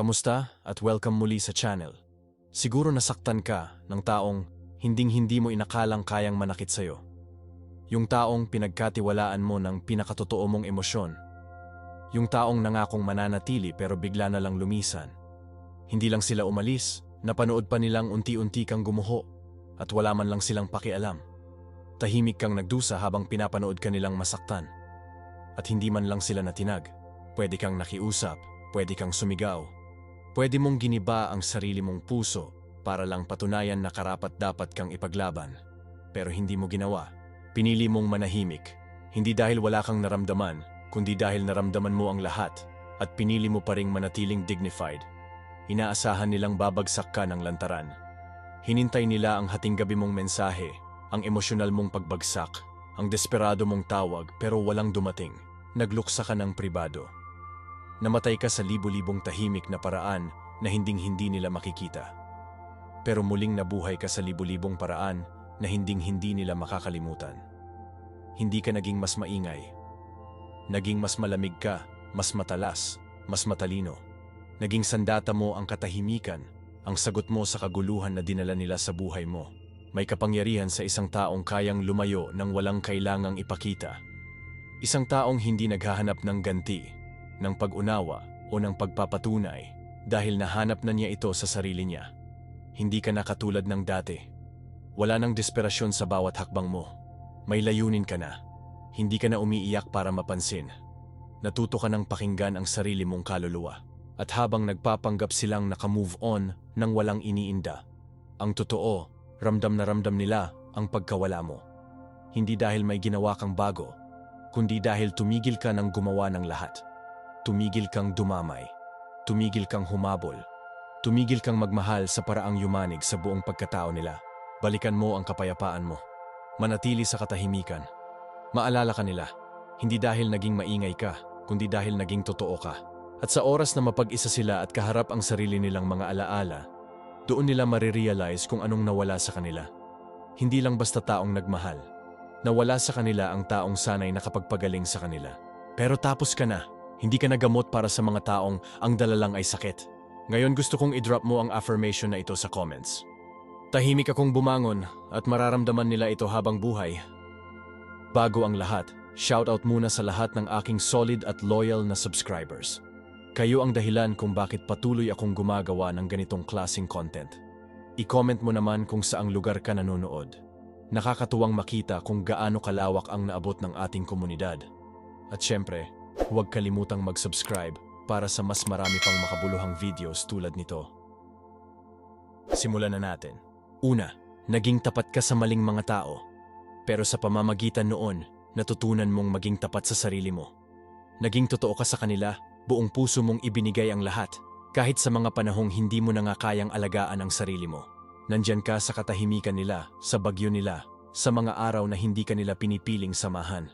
Kamusta at welcome muli sa channel. Siguro nasaktan ka ng taong hinding-hindi mo inakalang kayang manakit sa'yo. Yung taong pinagkatiwalaan mo ng pinakatotoo mong emosyon. Yung taong nangakong mananatili pero bigla na lang lumisan. Hindi lang sila umalis, napanood pa nilang unti-unti kang gumuho at wala man lang silang pakialam. Tahimik kang nagdusa habang pinapanood ka nilang masaktan. At hindi man lang sila natinag. Pwede kang nakiusap, pwede kang sumigaw. Pwede mong giniba ang sarili mong puso para lang patunayan na karapat dapat kang ipaglaban. Pero hindi mo ginawa. Pinili mong manahimik. Hindi dahil wala kang naramdaman, kundi dahil naramdaman mo ang lahat at pinili mo pa ring manatiling dignified. Inaasahan nilang babagsak ka ng lantaran. Hinintay nila ang hating gabi mong mensahe, ang emosyonal mong pagbagsak, ang desperado mong tawag pero walang dumating. Nagluksa ka ng pribado. Namatay ka sa libu-libong tahimik na paraan na hinding-hindi nila makikita. Pero muling nabuhay ka sa libu-libong paraan na hinding-hindi nila makakalimutan. Hindi ka naging mas maingay. Naging mas malamig ka, mas matalas, mas matalino. Naging sandata mo ang katahimikan, ang sagot mo sa kaguluhan na dinala nila sa buhay mo. May kapangyarihan sa isang taong kayang lumayo nang walang kailangang ipakita. Isang taong hindi naghahanap ng ganti, ng pag-unawa o ng pagpapatunay dahil nahanap na niya ito sa sarili niya. Hindi ka na katulad ng dati. Wala nang desperasyon sa bawat hakbang mo. May layunin ka na. Hindi ka na umiiyak para mapansin. Natuto ka ng pakinggan ang sarili mong kaluluwa. At habang nagpapanggap silang nakamove on nang walang iniinda, ang totoo, ramdam na ramdam nila ang pagkawala mo. Hindi dahil may ginawa kang bago, kundi dahil tumigil ka ng gumawa ng lahat. Tumigil kang dumamay. Tumigil kang humabol. Tumigil kang magmahal sa paraang yumanig sa buong pagkatao nila. Balikan mo ang kapayapaan mo. Manatili sa katahimikan. Maalala ka nila, hindi dahil naging maingay ka, kundi dahil naging totoo ka. At sa oras na mapag-isa sila at kaharap ang sarili nilang mga alaala, doon nila marirealize kung anong nawala sa kanila. Hindi lang basta taong nagmahal. Nawala sa kanila ang taong sanay nakapagpagaling sa kanila. Pero tapos ka na. Hindi ka nagamot para sa mga taong ang dala lang ay sakit. Ngayon gusto kong i-drop mo ang affirmation na ito sa comments. Tahimik akong bumangon at mararamdaman nila ito habang buhay. Bago ang lahat, shoutout muna sa lahat ng aking solid at loyal na subscribers. Kayo ang dahilan kung bakit patuloy akong gumagawa ng ganitong klasing content. I-comment mo naman kung saang lugar ka nanonood. Nakakatuwang makita kung gaano kalawak ang naabot ng ating komunidad. At syempre, huwag kalimutang mag-subscribe para sa mas marami pang makabuluhang videos tulad nito. Simulan na natin. Una, naging tapat ka sa maling mga tao. Pero sa pamamagitan noon, natutunan mong maging tapat sa sarili mo. Naging totoo ka sa kanila, buong puso mong ibinigay ang lahat, kahit sa mga panahong hindi mo na nga kayang alagaan ang sarili mo. Nandyan ka sa katahimikan nila, sa bagyo nila, sa mga araw na hindi ka nila pinipiling samahan.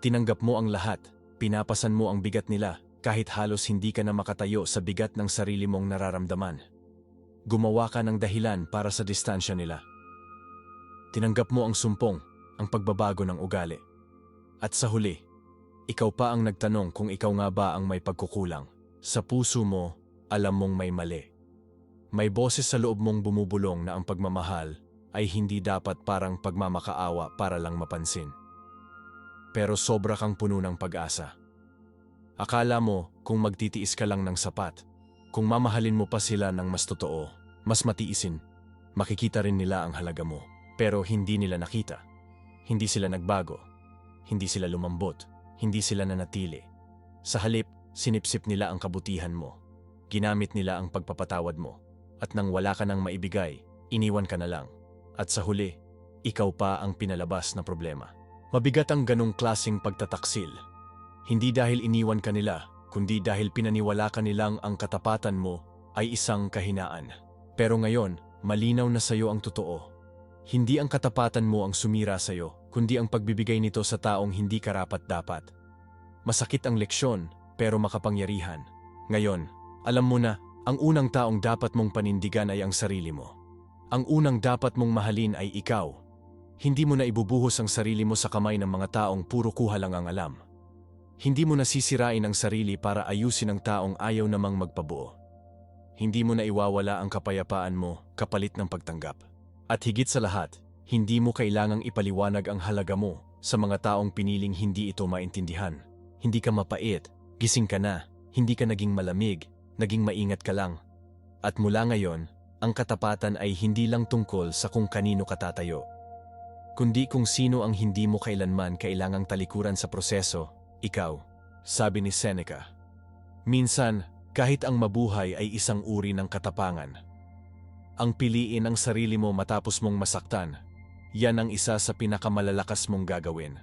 Tinanggap mo ang lahat, pinapasan mo ang bigat nila, kahit halos hindi ka na makatayo sa bigat ng sarili mong nararamdaman. Gumawa ka ng dahilan para sa distansya nila. Tinanggap mo ang sumpong, ang pagbabago ng ugali. At sa huli, ikaw pa ang nagtanong kung ikaw nga ba ang may pagkukulang. Sa puso mo, alam mong may mali. May boses sa loob mong bumubulong na ang pagmamahal ay hindi dapat parang pagmamakaawa para lang mapansin. Pero sobra kang puno ng pag-asa. Akala mo kung magtitiis ka lang ng sapat, kung mamahalin mo pa sila ng mas totoo, mas matiisin, makikita rin nila ang halaga mo. Pero hindi nila nakita. Hindi sila nagbago. Hindi sila lumambot. Hindi sila nanatili. Sa halip, sinipsip nila ang kabutihan mo. Ginamit nila ang pagpapatawad mo. At nang wala ka nang maibigay, iniwan ka na lang. At sa huli, ikaw pa ang pinalabas na problema. Mabigat ang ganong klasing pagtataksil. Hindi dahil iniwan ka nila, kundi dahil pinaniwala ka nilang ang katapatan mo ay isang kahinaan. Pero ngayon, malinaw na sayo ang totoo. Hindi ang katapatan mo ang sumira sayo, kundi ang pagbibigay nito sa taong hindi karapat-dapat. Masakit ang leksyon, pero makapangyarihan. Ngayon, alam mo na, ang unang taong dapat mong panindigan ay ang sarili mo. Ang unang dapat mong mahalin ay ikaw. Hindi mo na ibubuhos ang sarili mo sa kamay ng mga taong puro kuha lang ang alam. Hindi mo nasisirain ang sarili para ayusin ang taong ayaw namang magpabuo. hindi mo na iwawala ang kapayapaan mo kapalit ng pagtanggap. At higit sa lahat, hindi mo kailangang ipaliwanag ang halaga mo sa mga taong piniling hindi ito maintindihan. Hindi ka mapait, gising ka na, hindi ka naging malamig, naging maingat ka lang. At mula ngayon, ang katapatan ay hindi lang tungkol sa kung kanino ka tatayo, kundi kung sino ang hindi mo kailanman kailangang talikuran sa proseso, ikaw, sabi ni Seneca. Minsan, kahit ang mabuhay ay isang uri ng katapangan. Ang piliin ang sarili mo matapos mong masaktan, yan ang isa sa pinakamalalakas mong gagawin.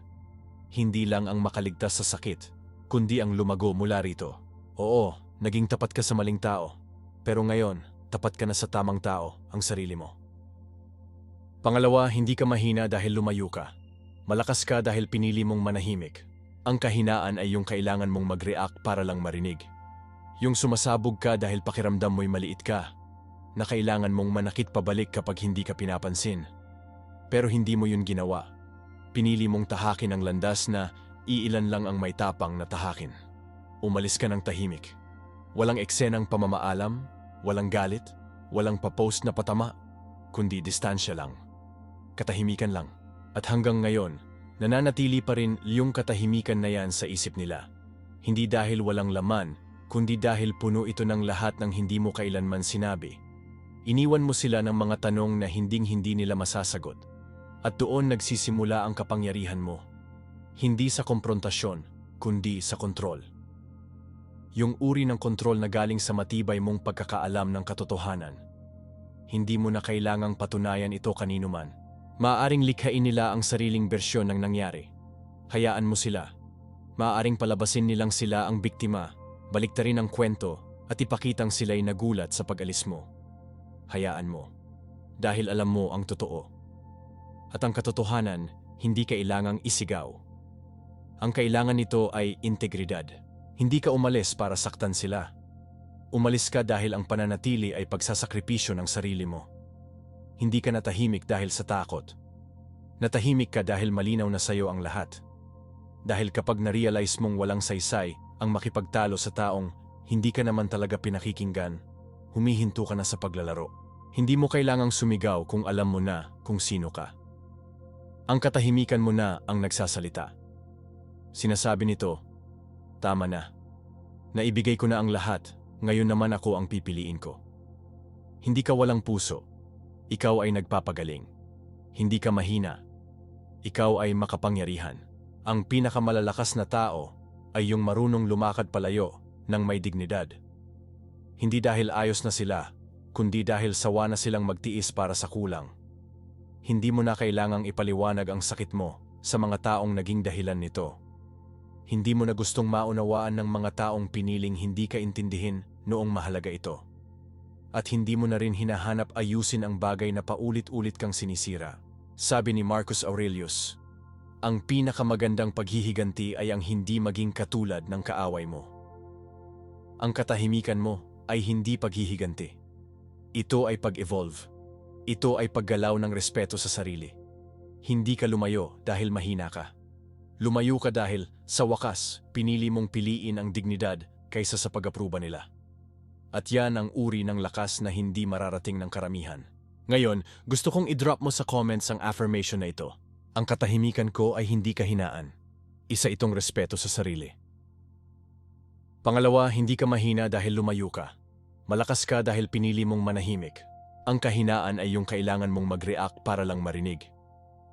Hindi lang ang makaligtas sa sakit, kundi ang lumago mula rito. Oo, naging tapat ka sa maling tao. Pero ngayon, tapat ka na sa tamang tao, ang sarili mo. Pangalawa, hindi ka mahina dahil lumayo ka. Malakas ka dahil pinili mong manahimik. Ang kahinaan ay yung kailangan mong mag-react para lang marinig. Yung sumasabog ka dahil pakiramdam mo'y maliit ka, na kailangan mong manakit pabalik kapag hindi ka pinapansin. Pero hindi mo yun ginawa. Pinili mong tahakin ang landas na iilan lang ang may tapang na tahakin. Umalis ka ng tahimik. Walang eksenang pamamaalam, walang galit, walang papost na patama, kundi distansya lang. Katahimikan lang. At hanggang ngayon, nananatili pa rin yung katahimikan na yan sa isip nila. Hindi dahil walang laman, kundi dahil puno ito ng lahat ng hindi mo kailanman sinabi. Iniwan mo sila ng mga tanong na hinding-hindi nila masasagot. At doon nagsisimula ang kapangyarihan mo. Hindi sa komprontasyon, kundi sa kontrol. Yung uri ng kontrol na galing sa matibay mong pagkakaalam ng katotohanan. Hindi mo na kailangang patunayan ito kanino man. Maaaring likhain nila ang sariling bersyon ng nangyari. Hayaan mo sila. Maaaring palabasin nilang sila ang biktima, baliktarin ang kwento at ipakitang sila'y nagulat sa pag-alis mo. Hayaan mo. Dahil alam mo ang totoo. At ang katotohanan, hindi kailangang isigaw. Ang kailangan nito ay integridad. Hindi ka umalis para saktan sila. Umalis ka dahil ang pananatili ay pagsasakripisyo ng sarili mo. Hindi ka natahimik dahil sa takot. Natahimik ka dahil malinaw na sayo ang lahat. Dahil kapag na-realize mong walang saysay ang makipagtalo sa taong hindi ka naman talaga pinakikinggan, humihinto ka na sa paglalaro. Hindi mo kailangang sumigaw kung alam mo na kung sino ka. Ang katahimikan mo na ang nagsasalita. Sinasabi nito, tama na. Naibigay ko na ang lahat, ngayon naman ako ang pipiliin ko. Hindi ka walang puso. Ikaw ay nagpapagaling. Hindi ka mahina. Ikaw ay makapangyarihan. Ang pinakamalalakas na tao ay yung marunong lumakad palayo ng may dignidad. Hindi dahil ayos na sila, kundi dahil sawa na silang magtiis para sa kulang. Hindi mo na kailangang ipaliwanag ang sakit mo sa mga taong naging dahilan nito. Hindi mo na gustong maunawaan ng mga taong piniling hindi ka intindihin noong mahalaga ito. At hindi mo na rin hinahanap ayusin ang bagay na paulit-ulit kang sinisira. Sabi ni Marcus Aurelius, ang pinakamagandang paghihiganti ay ang hindi maging katulad ng kaaway mo. Ang katahimikan mo ay hindi paghihiganti. Ito ay pag-evolve. Ito ay paggalaw ng respeto sa sarili. Hindi ka lumayo dahil mahina ka. Lumayo ka dahil, sa wakas, pinili mong piliin ang dignidad kaysa sa pag-apruba nila. At yan ang uri ng lakas na hindi mararating ng karamihan. Ngayon, gusto kong i-drop mo sa comments ang affirmation na ito. Ang katahimikan ko ay hindi kahinaan. Isa itong respeto sa sarili. Pangalawa, hindi ka mahina dahil lumayo ka. Malakas ka dahil pinili mong manahimik. Ang kahinaan ay yung kailangan mong mag-react para lang marinig.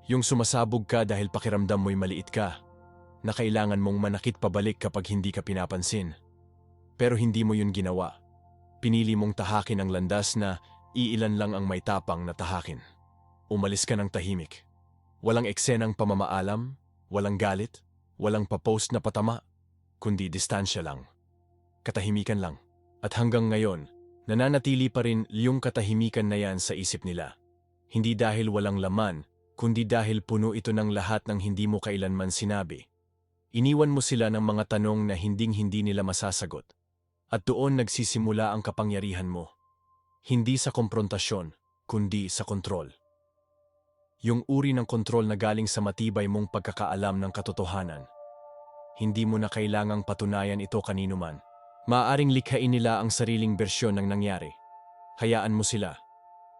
Yung sumasabog ka dahil pakiramdam mo'y maliit ka, na kailangan mong manakit pabalik kapag hindi ka pinapansin. Pero hindi mo yun ginawa. Pinili mong tahakin ang landas na iilan lang ang may tapang na tahakin. Umalis ka ng tahimik. Walang eksenang pamamaalam, walang galit, walang papost na patama, kundi distansya lang. Katahimikan lang. At hanggang ngayon, nananatili pa rin yung katahimikan na yan sa isip nila. Hindi dahil walang laman, kundi dahil puno ito ng lahat ng hindi mo kailanman sinabi. Iniwan mo sila ng mga tanong na hinding-hindi nila masasagot. At doon nagsisimula ang kapangyarihan mo. Hindi sa komprontasyon, kundi sa kontrol. Yung uri ng kontrol na galing sa matibay mong pagkakaalam ng katotohanan. Hindi mo na kailangang patunayan ito kanino man. Maaaring likhain nila ang sariling bersyon ng nangyari. Hayaan mo sila.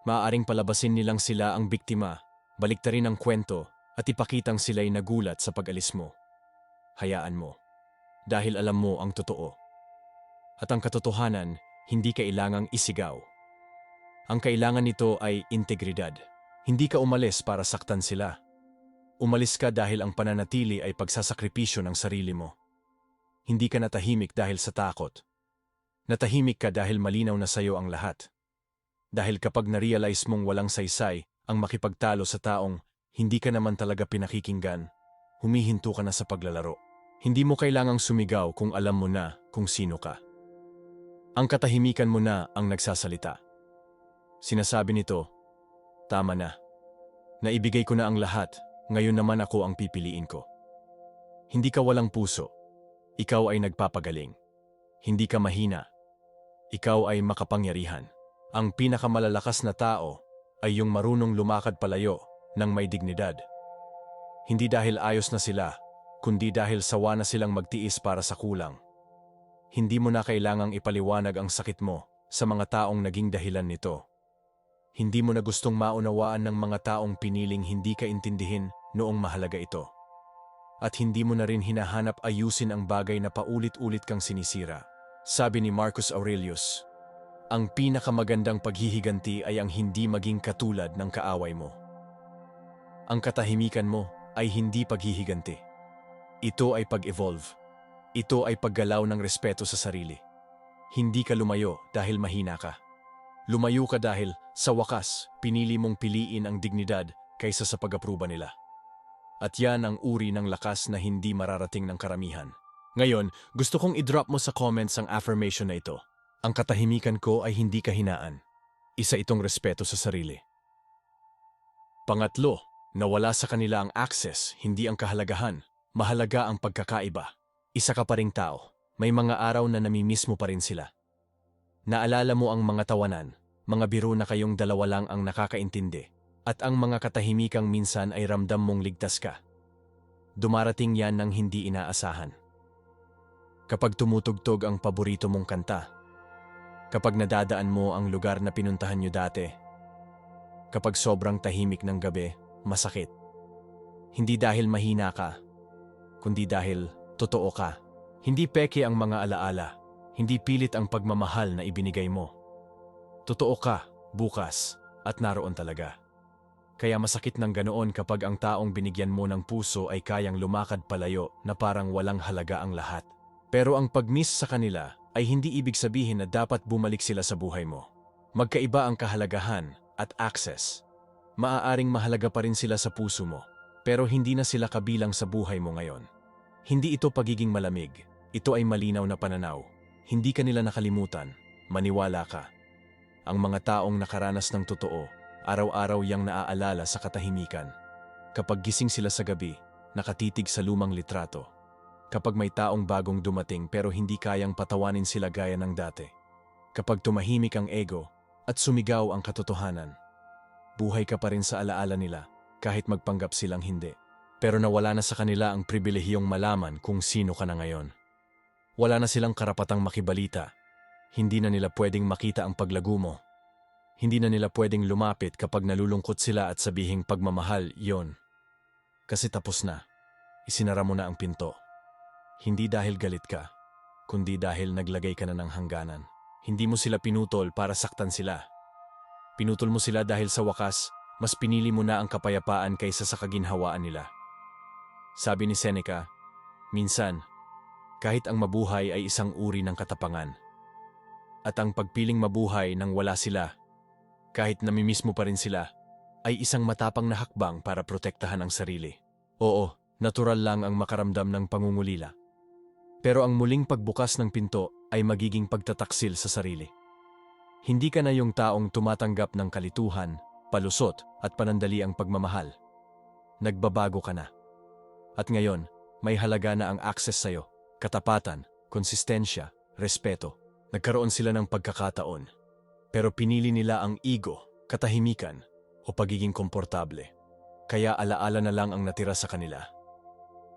Maaaring palabasin nilang sila ang biktima, baliktarin ang kwento, at ipakitang sila'y nagulat sa pag-alis mo. Hayaan mo. Dahil alam mo ang totoo. At ang katotohanan, hindi kailangang isigaw. Ang kailangan nito ay integridad. Hindi ka umalis para saktan sila. Umalis ka dahil ang pananatili ay pagsasakripisyo ng sarili mo. Hindi ka natahimik dahil sa takot. Natahimik ka dahil malinaw na sayo ang lahat. Dahil kapag na-realize mong walang saysay ang makipagtalo sa taong hindi ka naman talaga pinakikinggan, humihinto ka na sa paglalaro. Hindi mo kailangang sumigaw kung alam mo na kung sino ka. Ang katahimikan mo na ang nagsasalita. Sinasabi nito, tama na. Naibigay ko na ang lahat, ngayon naman ako ang pipiliin ko. Hindi ka walang puso. Ikaw ay nagpapagaling. Hindi ka mahina. Ikaw ay makapangyarihan. Ang pinakamalalakas na tao ay yung marunong lumakad palayo ng may dignidad. Hindi dahil ayos na sila, kundi dahil sawa na silang magtiis para sa kulang. Hindi mo na kailangang ipaliwanag ang sakit mo sa mga taong naging dahilan nito. Hindi mo na gustong maunawaan ng mga taong piniling hindi ka intindihin noong mahalaga ito at hindi mo na rin hinahanap ayusin ang bagay na paulit-ulit kang sinisira. Sabi ni Marcus Aurelius, ang pinakamagandang paghihiganti ay ang hindi maging katulad ng kaaway mo. Ang katahimikan mo ay hindi paghihiganti. Ito ay pag-evolve. Ito ay paggalaw ng respeto sa sarili. Hindi ka lumayo dahil mahina ka. Lumayo ka dahil, sa wakas, pinili mong piliin ang dignidad kaysa sa pag-apruba nila. At yan ang uri ng lakas na hindi mararating ng karamihan. Ngayon, gusto kong i-drop mo sa comments ang affirmation na ito. Ang katahimikan ko ay hindi kahinaan. Isa itong respeto sa sarili. Pangatlo, nawala sa kanila ang access, hindi ang kahalagahan. Mahalaga ang pagkakaiba. Isa ka pa ring tao. May mga araw na namimiss mo pa rin sila. Naalala mo ang mga tawanan, mga biro na kayong dalawa lang ang nakakaintindi at ang mga katahimikang minsan ay ramdam mong ligtas ka. Dumarating yan ng hindi inaasahan. Kapag tumutugtog ang paborito mong kanta, kapag nadadaan mo ang lugar na pinuntahan nyo dati, kapag sobrang tahimik ng gabi, masakit. Hindi dahil mahina ka, kundi dahil totoo ka. Hindi peke ang mga alaala, hindi pilit ang pagmamahal na ibinigay mo. Totoo ka, bukas, at naroon talaga. Kaya masakit ng ganoon kapag ang taong binigyan mo ng puso ay kayang lumakad palayo na parang walang halaga ang lahat. Pero ang pag-miss sa kanila ay hindi ibig sabihin na dapat bumalik sila sa buhay mo. Magkaiba ang kahalagahan at access. Maaaring mahalaga pa rin sila sa puso mo, pero hindi na sila kabilang sa buhay mo ngayon. Hindi ito pagiging malamig, ito ay malinaw na pananaw. Hindi ka nila nakalimutan, maniwala ka. Ang mga taong nakaranas ng totoo Araw-araw yang naaalala sa katahimikan. Kapag gising sila sa gabi, nakatitig sa lumang litrato. Kapag may taong bagong dumating pero hindi kayang patawanin sila gaya ng dati. Kapag tumahimik ang ego at sumigaw ang katotohanan. Buhay ka pa rin sa alaala nila kahit magpanggap silang hindi. Pero nawala na sa kanila ang pribilehiyong malaman kung sino ka na ngayon. Wala na silang karapatang makibalita. Hindi na nila pwedeng makita ang paglago mo hindi na nila pwedeng lumapit kapag nalulungkot sila at sabihing pagmamahal, yon. Kasi tapos na. Isinara mo na ang pinto. Hindi dahil galit ka, kundi dahil naglagay ka na ng hangganan. Hindi mo sila pinutol para saktan sila. Pinutol mo sila dahil sa wakas, mas pinili mo na ang kapayapaan kaysa sa kaginhawaan nila. Sabi ni Seneca, minsan, kahit ang mabuhay ay isang uri ng katapangan. At ang pagpiling mabuhay nang wala sila kahit namimiss mo pa rin sila, ay isang matapang na hakbang para protektahan ang sarili. Oo, natural lang ang makaramdam ng pangungulila. Pero ang muling pagbukas ng pinto ay magiging pagtataksil sa sarili. Hindi ka na yung taong tumatanggap ng kalituhan, palusot at panandali ang pagmamahal. Nagbabago ka na. At ngayon, may halaga na ang access sa'yo, katapatan, konsistensya, respeto. Nagkaroon sila ng pagkakataon pero pinili nila ang ego, katahimikan, o pagiging komportable. Kaya alaala na lang ang natira sa kanila.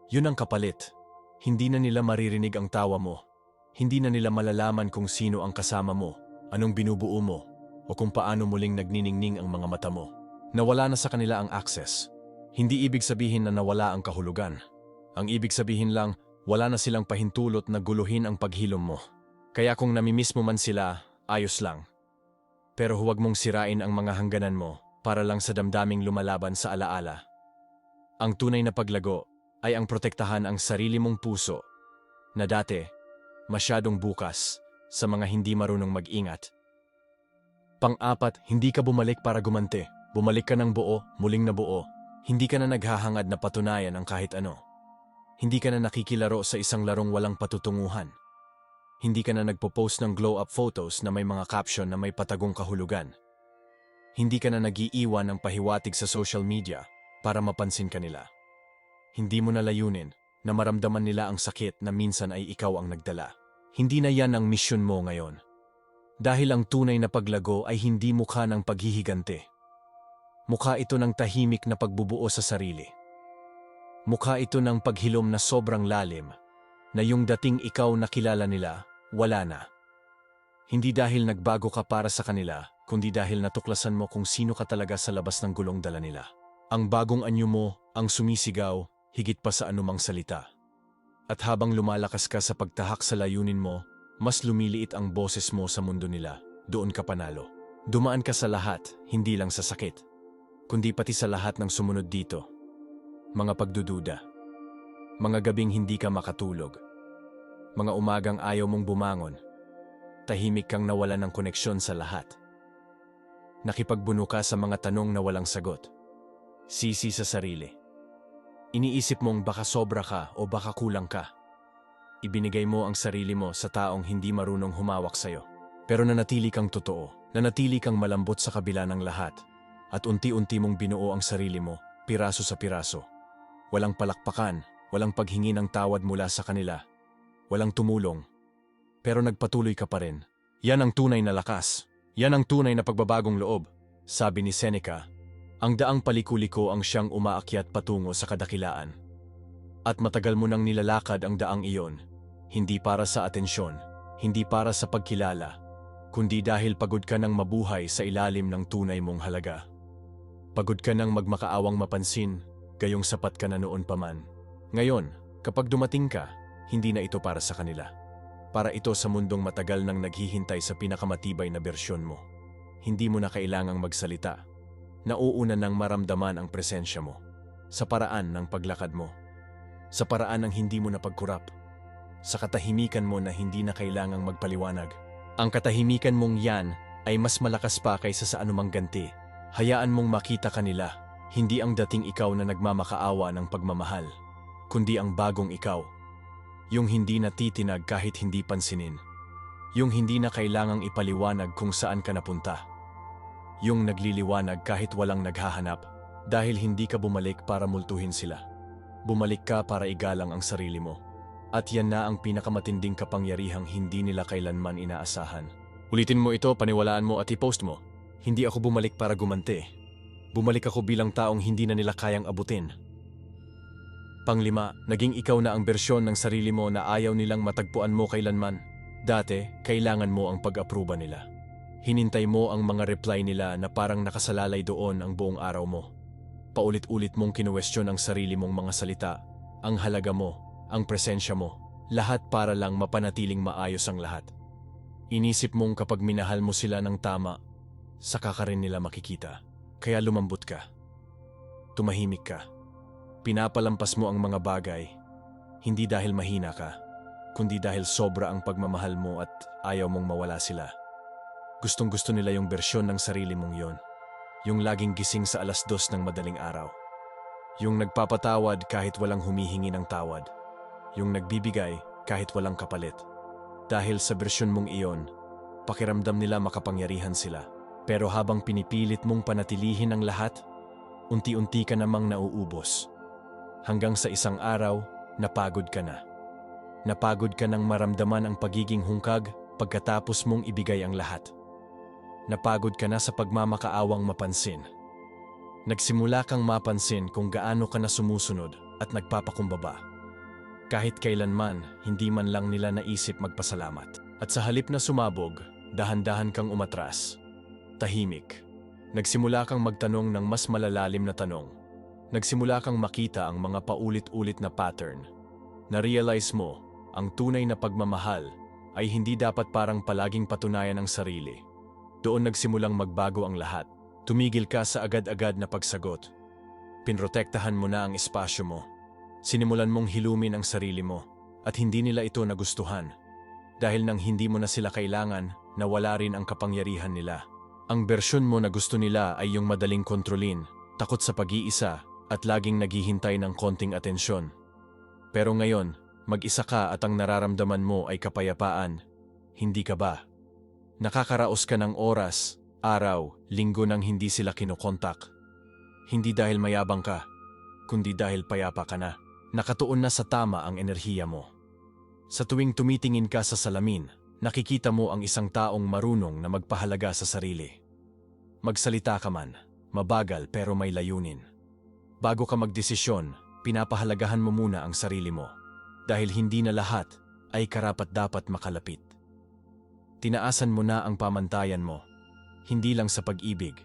Yun ang kapalit. Hindi na nila maririnig ang tawa mo. Hindi na nila malalaman kung sino ang kasama mo, anong binubuo mo, o kung paano muling nagniningning ang mga mata mo. Nawala na sa kanila ang access. Hindi ibig sabihin na nawala ang kahulugan. Ang ibig sabihin lang, wala na silang pahintulot na guluhin ang paghilom mo. Kaya kung namimiss mo man sila, ayos lang. Pero huwag mong sirain ang mga hangganan mo para lang sa damdaming lumalaban sa alaala. Ang tunay na paglago ay ang protektahan ang sarili mong puso na dati masyadong bukas sa mga hindi marunong mag-ingat. Pang-apat, hindi ka bumalik para gumante. Bumalik ka ng buo, muling na buo. Hindi ka na naghahangad na patunayan ang kahit ano. Hindi ka na nakikilaro sa isang larong walang patutunguhan. Hindi ka na nagpo-post ng glow-up photos na may mga caption na may patagong kahulugan. Hindi ka na nag-iiwan ng pahiwatig sa social media para mapansin ka nila. Hindi mo na layunin na maramdaman nila ang sakit na minsan ay ikaw ang nagdala. Hindi na yan ang misyon mo ngayon. Dahil ang tunay na paglago ay hindi mukha ng paghihigante. Mukha ito ng tahimik na pagbubuo sa sarili. Mukha ito ng paghilom na sobrang lalim, na yung dating ikaw na kilala nila, wala na. Hindi dahil nagbago ka para sa kanila, kundi dahil natuklasan mo kung sino ka talaga sa labas ng gulong dala nila. Ang bagong anyo mo, ang sumisigaw, higit pa sa anumang salita. At habang lumalakas ka sa pagtahak sa layunin mo, mas lumiliit ang boses mo sa mundo nila. Doon ka panalo. Dumaan ka sa lahat, hindi lang sa sakit, kundi pati sa lahat ng sumunod dito. Mga pagdududa. Mga gabing hindi ka makatulog. Mga umagang ayaw mong bumangon. Tahimik kang nawala ng koneksyon sa lahat. Nakipagbuno ka sa mga tanong na walang sagot. Sisi sa sarili. Iniisip mong baka sobra ka o baka kulang ka. Ibinigay mo ang sarili mo sa taong hindi marunong humawak sa'yo. Pero nanatili kang totoo, nanatili kang malambot sa kabila ng lahat, at unti-unti mong binuo ang sarili mo, piraso sa piraso. Walang palakpakan, walang paghingi ng tawad mula sa kanila, walang tumulong. Pero nagpatuloy ka pa rin. Yan ang tunay na lakas. Yan ang tunay na pagbabagong loob. Sabi ni Seneca, ang daang palikuliko ang siyang umaakyat patungo sa kadakilaan. At matagal mo nang nilalakad ang daang iyon, hindi para sa atensyon, hindi para sa pagkilala, kundi dahil pagod ka nang mabuhay sa ilalim ng tunay mong halaga. Pagod ka nang magmakaawang mapansin, gayong sapat ka na noon pa man. Ngayon, kapag dumating ka, hindi na ito para sa kanila. Para ito sa mundong matagal nang naghihintay sa pinakamatibay na bersyon mo. Hindi mo na kailangang magsalita. Nauuna nang maramdaman ang presensya mo. Sa paraan ng paglakad mo. Sa paraan ng hindi mo na pagkurap. Sa katahimikan mo na hindi na kailangang magpaliwanag. Ang katahimikan mong yan ay mas malakas pa kaysa sa anumang ganti. Hayaan mong makita kanila, hindi ang dating ikaw na nagmamakaawa ng pagmamahal, kundi ang bagong ikaw. Yung hindi natitinag kahit hindi pansinin. Yung hindi na kailangang ipaliwanag kung saan ka napunta. Yung nagliliwanag kahit walang naghahanap dahil hindi ka bumalik para multuhin sila. Bumalik ka para igalang ang sarili mo. At yan na ang pinakamatinding kapangyarihang hindi nila kailanman inaasahan. Ulitin mo ito, paniwalaan mo at i-post mo. Hindi ako bumalik para gumante. Bumalik ako bilang taong hindi na nila kayang abutin. Panglima, naging ikaw na ang bersyon ng sarili mo na ayaw nilang matagpuan mo kailanman. Dati, kailangan mo ang pag-aproba nila. Hinintay mo ang mga reply nila na parang nakasalalay doon ang buong araw mo. Paulit-ulit mong kinuwestiyon ang sarili mong mga salita, ang halaga mo, ang presensya mo, lahat para lang mapanatiling maayos ang lahat. Inisip mong kapag minahal mo sila ng tama, saka ka rin nila makikita. Kaya lumambot ka. Tumahimik ka. Pinapalampas mo ang mga bagay, hindi dahil mahina ka, kundi dahil sobra ang pagmamahal mo at ayaw mong mawala sila. Gustong gusto nila yung bersyon ng sarili mong yon. Yung laging gising sa alas dos ng madaling araw. Yung nagpapatawad kahit walang humihingi ng tawad. Yung nagbibigay kahit walang kapalit. Dahil sa bersyon mong iyon, pakiramdam nila makapangyarihan sila. Pero habang pinipilit mong panatilihin ang lahat, unti-unti ka namang nauubos. Hanggang sa isang araw, napagod ka na. Napagod ka nang maramdaman ang pagiging hungkag pagkatapos mong ibigay ang lahat. Napagod ka na sa pagmamakaawang mapansin. Nagsimula kang mapansin kung gaano ka na sumusunod at nagpapakumbaba. Kahit kailanman, hindi man lang nila naisip magpasalamat. At sa halip na sumabog, dahan-dahan kang umatras. Tahimik. Nagsimula kang magtanong ng mas malalalim na tanong. Nagsimula kang makita ang mga paulit-ulit na pattern. Na-realize mo, ang tunay na pagmamahal ay hindi dapat parang palaging patunayan ang sarili. Doon nagsimulang magbago ang lahat. Tumigil ka sa agad-agad na pagsagot. Pinrotektahan mo na ang espasyo mo. Sinimulan mong hilumin ang sarili mo at hindi nila ito nagustuhan. Dahil nang hindi mo na sila kailangan, nawala rin ang kapangyarihan nila. Ang bersyon mo na gusto nila ay yung madaling kontrolin, takot sa pag-iisa at laging naghihintay ng konting atensyon. Pero ngayon, mag-isa ka at ang nararamdaman mo ay kapayapaan. Hindi ka ba? Nakakaraos ka ng oras, araw, linggo nang hindi sila kinokontak. Hindi dahil mayabang ka, kundi dahil payapa ka na. Nakatuon na sa tama ang enerhiya mo. Sa tuwing tumitingin ka sa salamin, nakikita mo ang isang taong marunong na magpahalaga sa sarili. Magsalita ka man, mabagal pero may layunin. Bago ka magdesisyon, pinapahalagahan mo muna ang sarili mo. Dahil hindi na lahat ay karapat dapat makalapit. Tinaasan mo na ang pamantayan mo, hindi lang sa pag-ibig,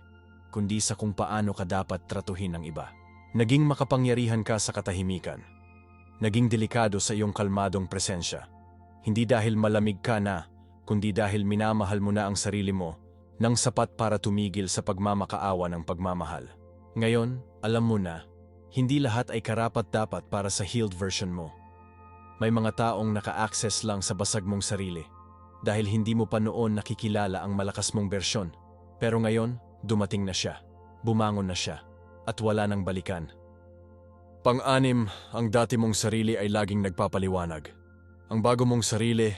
kundi sa kung paano ka dapat tratuhin ng iba. Naging makapangyarihan ka sa katahimikan. Naging delikado sa iyong kalmadong presensya. Hindi dahil malamig ka na, kundi dahil minamahal mo na ang sarili mo nang sapat para tumigil sa pagmamakaawa ng pagmamahal. Ngayon, alam mo na, hindi lahat ay karapat-dapat para sa healed version mo. May mga taong naka-access lang sa basag mong sarili dahil hindi mo pa noon nakikilala ang malakas mong bersyon. Pero ngayon, dumating na siya. Bumangon na siya at wala nang balikan. Pang-anim, ang dati mong sarili ay laging nagpapaliwanag. Ang bago mong sarili,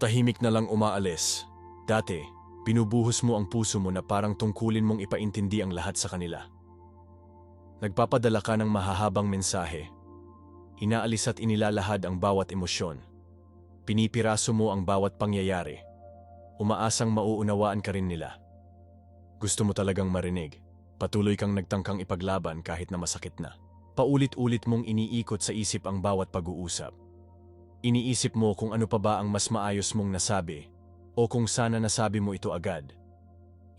tahimik na lang umaalis. Dati, binubuhos mo ang puso mo na parang tungkulin mong ipaintindi ang lahat sa kanila. Nagpapadala ka ng mahahabang mensahe. Inaalis at inilalahad ang bawat emosyon. Pinipiraso mo ang bawat pangyayari. Umaasang mauunawaan ka rin nila. Gusto mo talagang marinig. Patuloy kang nagtangkang ipaglaban kahit na masakit na. Paulit-ulit mong iniikot sa isip ang bawat pag-uusap. Iniisip mo kung ano pa ba ang mas maayos mong nasabi o kung sana nasabi mo ito agad.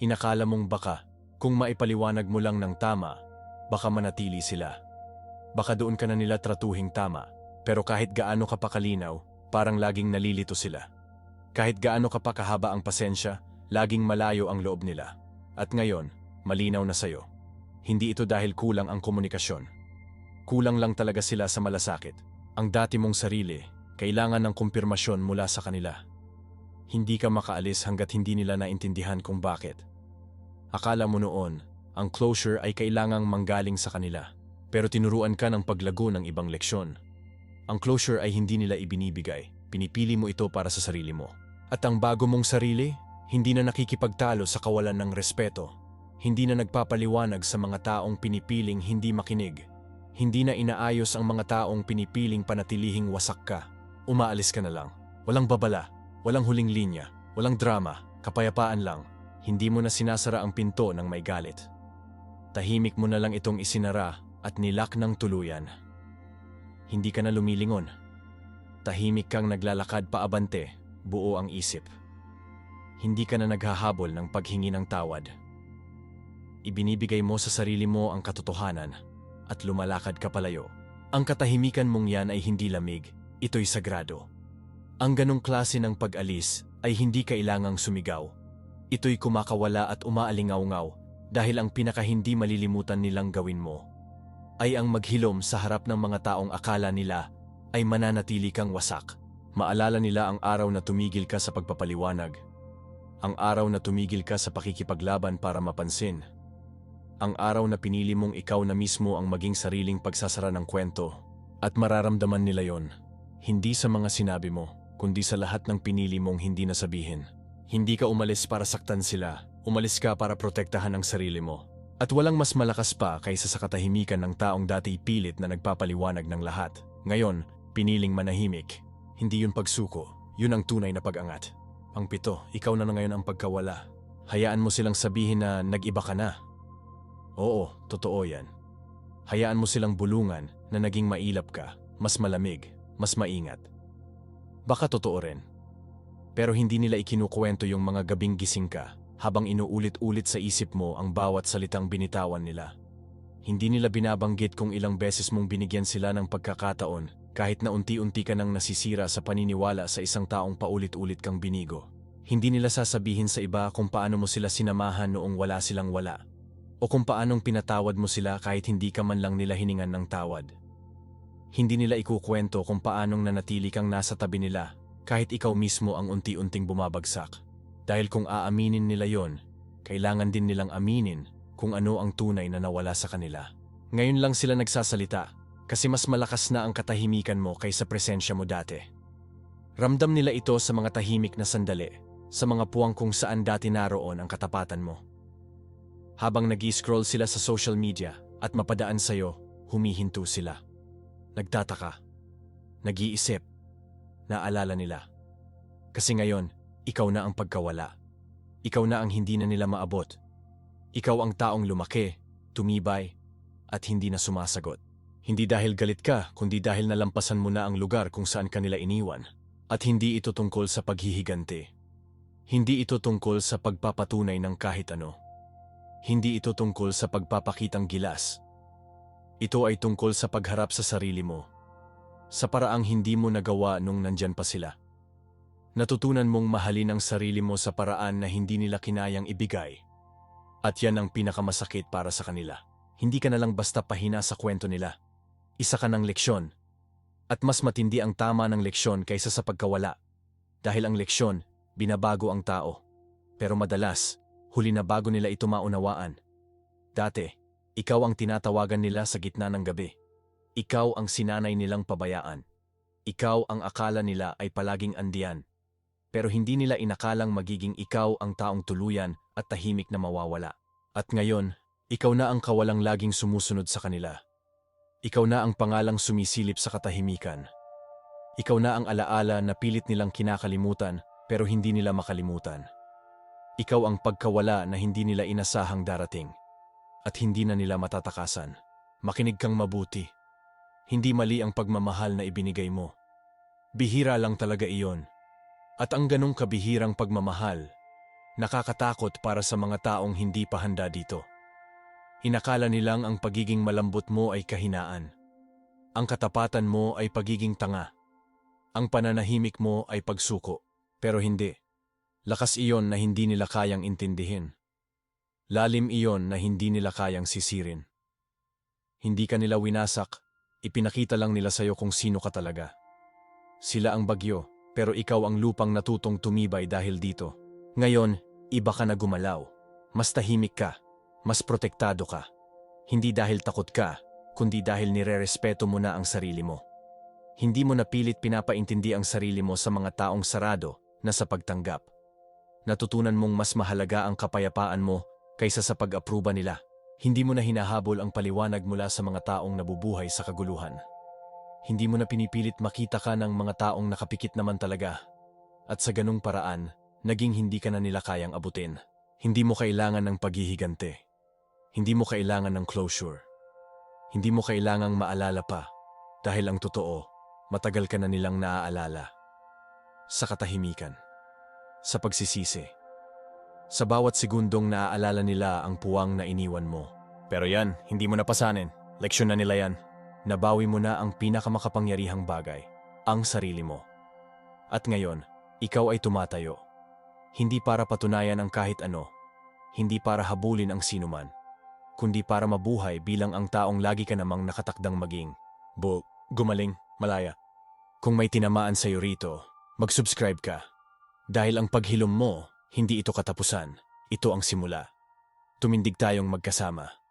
Inakala mong baka, kung maipaliwanag mo lang ng tama, baka manatili sila. Baka doon ka na nila tratuhing tama, pero kahit gaano ka pa kalinaw, parang laging nalilito sila. Kahit gaano ka pa kahaba ang pasensya, laging malayo ang loob nila. At ngayon, malinaw na sayo. Hindi ito dahil kulang ang komunikasyon. Kulang lang talaga sila sa malasakit. Ang dati mong sarili, kailangan ng kumpirmasyon mula sa kanila. Hindi ka makaalis hanggat hindi nila naintindihan kung bakit. Akala mo noon, ang closure ay kailangang manggaling sa kanila. Pero tinuruan ka ng paglago ng ibang leksyon. Ang closure ay hindi nila ibinibigay. Pinipili mo ito para sa sarili mo. At ang bago mong sarili, hindi na nakikipagtalo sa kawalan ng respeto hindi na nagpapaliwanag sa mga taong pinipiling hindi makinig. Hindi na inaayos ang mga taong pinipiling panatilihing wasak ka. Umaalis ka na lang. Walang babala, walang huling linya, walang drama, kapayapaan lang. Hindi mo na sinasara ang pinto ng may galit. Tahimik mo na lang itong isinara at nilak ng tuluyan. Hindi ka na lumilingon. Tahimik kang naglalakad paabante, buo ang isip. Hindi ka na naghahabol ng paghingi ng tawad. Ibinibigay mo sa sarili mo ang katotohanan at lumalakad ka palayo. Ang katahimikan mong yan ay hindi lamig, ito'y sagrado. Ang ganong klase ng pag-alis ay hindi kailangang sumigaw. Ito'y kumakawala at umaalingaw-ngaw dahil ang pinakahindi malilimutan nilang gawin mo ay ang maghilom sa harap ng mga taong akala nila ay mananatili kang wasak. Maalala nila ang araw na tumigil ka sa pagpapaliwanag. Ang araw na tumigil ka sa pakikipaglaban para mapansin ang araw na pinili mong ikaw na mismo ang maging sariling pagsasara ng kwento. At mararamdaman nila yon. Hindi sa mga sinabi mo, kundi sa lahat ng pinili mong hindi nasabihin. Hindi ka umalis para saktan sila, umalis ka para protektahan ang sarili mo. At walang mas malakas pa kaysa sa katahimikan ng taong dati pilit na nagpapaliwanag ng lahat. Ngayon, piniling manahimik. Hindi yun pagsuko, yun ang tunay na pag-angat. Ang pito, ikaw na na ngayon ang pagkawala. Hayaan mo silang sabihin na nag-iba ka na, Oo, totoo yan. Hayaan mo silang bulungan na naging mailap ka, mas malamig, mas maingat. Baka totoo rin. Pero hindi nila ikinukwento yung mga gabing gising ka habang inuulit-ulit sa isip mo ang bawat salitang binitawan nila. Hindi nila binabanggit kung ilang beses mong binigyan sila ng pagkakataon kahit na unti-unti ka nang nasisira sa paniniwala sa isang taong paulit-ulit kang binigo. Hindi nila sasabihin sa iba kung paano mo sila sinamahan noong wala silang wala. O kung paanong pinatawad mo sila kahit hindi ka man lang nila hiningan ng tawad. Hindi nila ikukwento kung paanong nanatili kang nasa tabi nila kahit ikaw mismo ang unti-unting bumabagsak. Dahil kung aaminin nila yon, kailangan din nilang aminin kung ano ang tunay na nawala sa kanila. Ngayon lang sila nagsasalita kasi mas malakas na ang katahimikan mo kaysa presensya mo dati. Ramdam nila ito sa mga tahimik na sandali, sa mga puwang kung saan dati naroon ang katapatan mo. Habang nag scroll sila sa social media at mapadaan sa'yo, humihinto sila. Nagtataka. Nag-iisip. Naalala nila. Kasi ngayon, ikaw na ang pagkawala. Ikaw na ang hindi na nila maabot. Ikaw ang taong lumaki, tumibay, at hindi na sumasagot. Hindi dahil galit ka, kundi dahil nalampasan mo na ang lugar kung saan kanila iniwan. At hindi ito tungkol sa paghihiganti. Hindi ito tungkol sa pagpapatunay ng kahit ano. Hindi ito tungkol sa pagpapakitang gilas ito ay tungkol sa pagharap sa sarili mo. Sa paraang hindi mo nagawa nung nandyan pa sila. Natutunan mong mahalin ang sarili mo sa paraan na hindi nila kinayang ibigay. At yan ang pinakamasakit para sa kanila. Hindi ka na lang basta pahina sa kwento nila. Isa ka ng leksyon. At mas matindi ang tama ng leksyon kaysa sa pagkawala. Dahil ang leksyon, binabago ang tao. Pero madalas, huli na bago nila ito maunawaan. Dati, ikaw ang tinatawagan nila sa gitna ng gabi. Ikaw ang sinanay nilang pabayaan. Ikaw ang akala nila ay palaging andiyan. Pero hindi nila inakalang magiging ikaw ang taong tuluyan at tahimik na mawawala. At ngayon, ikaw na ang kawalang laging sumusunod sa kanila. Ikaw na ang pangalang sumisilip sa katahimikan. Ikaw na ang alaala na pilit nilang kinakalimutan pero hindi nila makalimutan. Ikaw ang pagkawala na hindi nila inasahang darating at hindi na nila matatakasan. Makinig kang mabuti. Hindi mali ang pagmamahal na ibinigay mo. Bihira lang talaga iyon. At ang ganong kabihirang pagmamahal, nakakatakot para sa mga taong hindi pa handa dito. Inakala nilang ang pagiging malambot mo ay kahinaan. Ang katapatan mo ay pagiging tanga. Ang pananahimik mo ay pagsuko. Pero hindi. Lakas iyon na hindi nila kayang intindihin. Lalim iyon na hindi nila kayang sisirin. Hindi ka nila winasak, ipinakita lang nila sa'yo kung sino ka talaga. Sila ang bagyo, pero ikaw ang lupang natutong tumibay dahil dito. Ngayon, iba ka na gumalaw. Mas tahimik ka, mas protektado ka. Hindi dahil takot ka, kundi dahil nirerespeto mo na ang sarili mo. Hindi mo napilit pinapaintindi ang sarili mo sa mga taong sarado na sa pagtanggap. Natutunan mong mas mahalaga ang kapayapaan mo kaysa sa pag-apruba nila. Hindi mo na hinahabol ang paliwanag mula sa mga taong nabubuhay sa kaguluhan. Hindi mo na pinipilit makita ka ng mga taong nakapikit naman talaga. At sa ganung paraan, naging hindi ka na nila kayang abutin. Hindi mo kailangan ng paghihigante. Hindi mo kailangan ng closure. Hindi mo kailangang maalala pa dahil ang totoo, matagal ka na nilang naaalala. Sa katahimikan. Sa pagsisisi sa bawat segundong naaalala nila ang puwang na iniwan mo. Pero yan, hindi mo napasanin. Leksyon na nila yan. Nabawi mo na ang pinakamakapangyarihang bagay, ang sarili mo. At ngayon, ikaw ay tumatayo. Hindi para patunayan ang kahit ano. Hindi para habulin ang sinuman. Kundi para mabuhay bilang ang taong lagi ka namang nakatakdang maging. Bu, gumaling, malaya. Kung may tinamaan sa'yo rito, mag-subscribe ka. Dahil ang paghilom mo hindi ito katapusan, ito ang simula. Tumindig tayong magkasama.